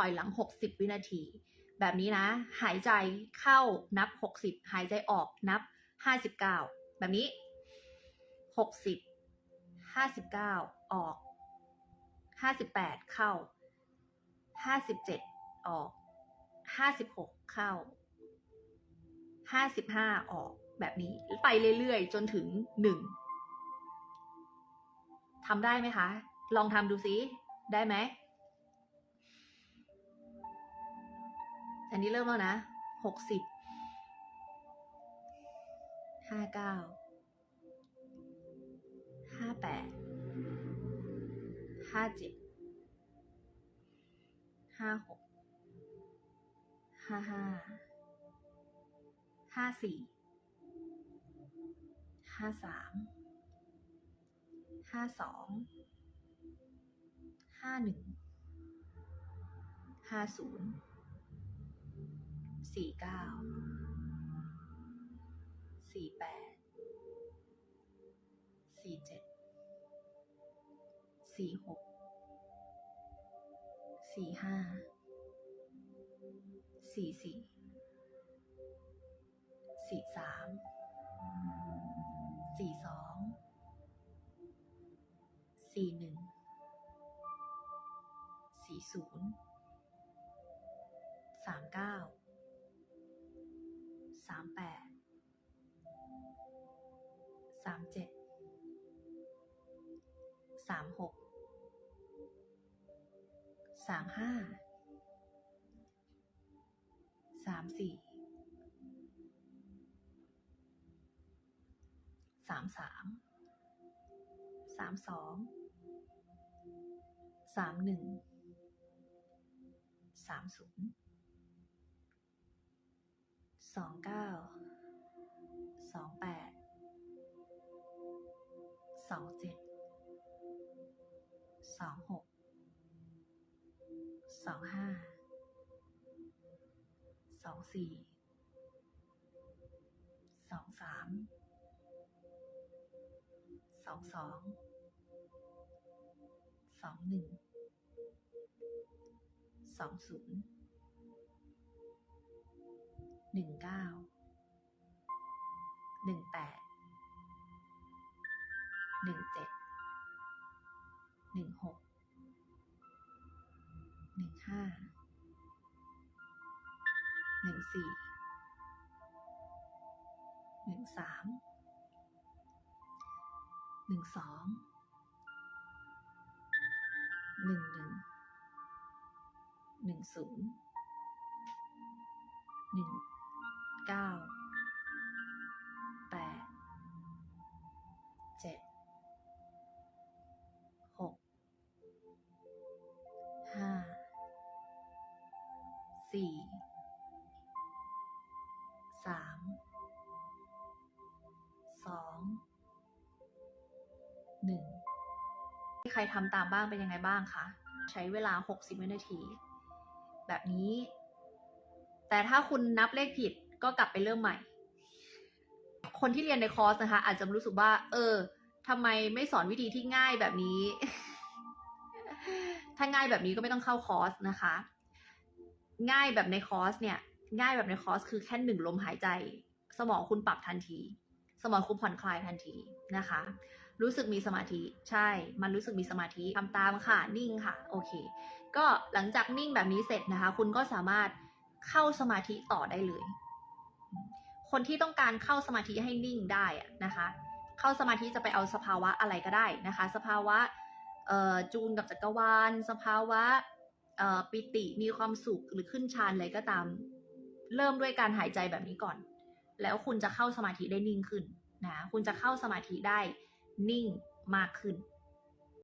อยหลัง 60 วินาที แบบนี้นะ หายใจเข้านับ 60 หายใจออกนับ 59 แบบนี้ 60 59 ออก 58 เข้า 57 ออก 56 เข้า 55 ออกแบบนี้ไปเรื่อยๆ จนถึง 1ทำได้ไหมคะ ลองทำดูซิ ได้ไหม อันนี้เริ่มแล้วนะหกสิบห้าเก้าห้าแปดห้าเจ็ดห้าหกห้าห้าห้าสี่ห้าสามห้าสองห้าหนึ่งห้าศูนย์ สี่เก้าสี่แปดสี่เจ็ดสี่หกสี่ห้าสี่สี่สี่สามสี่สองสี่หนึ่งสี่ศูนย์สามเก้า สามแปดสามเจ็ดสามหกสามห้าสามสี่สามสามสามสองสามหนึ่งสามศูนย์ สองเก้าสองแปดสองเจ็ดสองหกสองห้าสองสี่สองสามสองสองสองหนึ่งสองศูนย์ หนึ่งเก้าหนึ่งแปดหนึ่งเจ็ดหนึ่งหกหนึ่งห้าหนึ่งสี่หนึ่งสามหนึ่งสองหนึ่งหนึ่งหนึ่งศูนย์หนึ่ง เก้าแปดเจ็ดหกห้าสี่สามสองหนึ่งใครทำตามบ้างเป็นยังไงบ้างคะใช้เวลา 60 วินาที แบบนี้ แต่ถ้าคุณนับเลขผิด ก็กลับไปเริ่มใหม่ คนที่เรียนในคอร์สนะคะ อาจจะรู้สึกว่า เออทำไมไม่สอนวิธีที่ง่ายแบบนี้ ถ้าง่ายแบบนี้ก็ไม่ต้องเข้าคอร์สนะคะ ง่ายแบบในคอร์สเนี่ย ง่ายแบบในคอร์สคือแค่หนึ่งลมหายใจ สมองคุณปรับทันที สมองคุณผ่อนคลายทันทีนะคะ รู้สึกมีสมาธิ ใช่ มันรู้สึกมีสมาธิทำตามค่ะ นิ่งค่ะ โอเค ก็หลังจากนิ่งแบบนี้เสร็จนะคะ คุณก็สามารถเข้าสมาธิต่อได้เลย คนที่ต้องการเข้าสมาธิให้นิ่งได้นะคะ เข้าสมาธิจะไปเอาสภาวะอะไรก็ได้นะคะ สภาวะจูนกับจักรวาล สภาวะปิติมีความสุขหรือขึ้นฌานอะไรก็ตาม เริ่มด้วยการหายใจแบบนี้ก่อน แล้วคุณจะเข้าสมาธิได้นิ่งขึ้นนะคุณจะเข้าสมาธิได้นิ่งมากขึ้น